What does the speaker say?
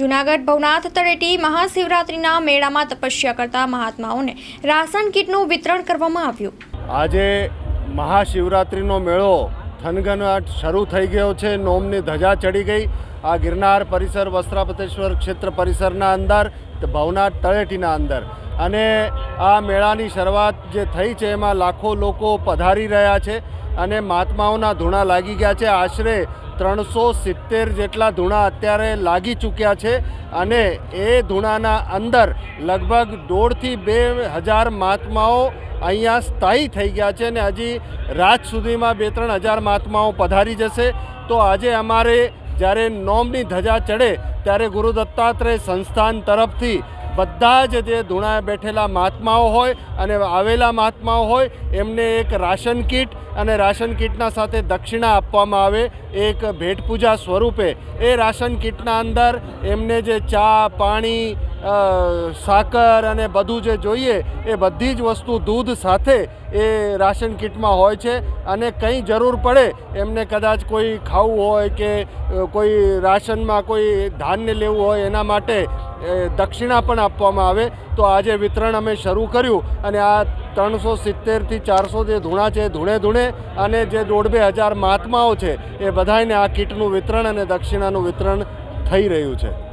જૂનાગઢ ભવનાથ તળેટી મહાશિવરાત્રિના મેળામાં તપસ્યા કરતા મહાત્માઓને રાશન કીટનું વિતરણ કરવામાં આવ્યું. આજે મહાશિવરાત્રિનો મેળો થનગનાટ શરૂ થઈ ગયો છે. નોમની ધજા ચડી ગઈ. આ ગિરનાર પરિસર વસ્ત્રાપતેશ્વર ક્ષેત્ર પરિસરના અંદર, ભવનાથ તળેટીના અંદર. અને આ મેળાની શરૂઆત જે થઈ છે, એમાં લાખો લોકો પધારી રહ્યા છે અને મહાત્માઓના ધૂણા લાગી ગયા છે. આશરે ત્રણસો સિત્તેર જેટલા ધૂણા અત્યારે લાગી ચૂક્યા છે અને એ ધૂણાના અંદર લગભગ દોઢથી બે હજાર મહાત્માઓ અહીંયા સ્થાયી થઈ ગયા છે અને હજી રાત સુધીમાં બે ત્રણ હજાર મહાત્માઓ પધારી જશે. તો આજે અમારે જ્યારે નોમની ધજા ચડે, ત્યારે ગુરુ દત્તાત્રેય સંસ્થાન તરફથી બધા જ જે ધૂણા બેઠેલા મહાત્માઓ હોય અને આવેલા મહાત્માઓ હોય, એમને એક રાશન કીટ અને રાશન કીટના સાથે દક્ષિણા આપવામાં આવે, એક ભેટ પૂજા સ્વરૂપે. એ રાશન કીટના અંદર એમને જે ચા, પાણી સાકર અને બધું જે જોઈએ, એ બધી જ વસ્તુ દૂધ સાથે એ રાશન કીટમાં હોય છે અને કંઈ જરૂર પડે, એમને કદાચ કોઈ ખાવું હોય કે કોઈ રાશનમાં કોઈ ધાન્ય લેવું હોય એના માટે દક્ષિણા પણ આપવામાં આવે તો આજે વિતરણ અમે શરૂ કર્યું અને આ ત્રણસો સિત્તેરથી ચારસો જે ધૂણા છે, ધૂણે ધૂણે અને જે દોઢ બે હજાર મહાત્માઓ છે, એ બધાને આ કીટનું વિતરણ અને દક્ષિણાનું વિતરણ થઈ રહ્યું છે.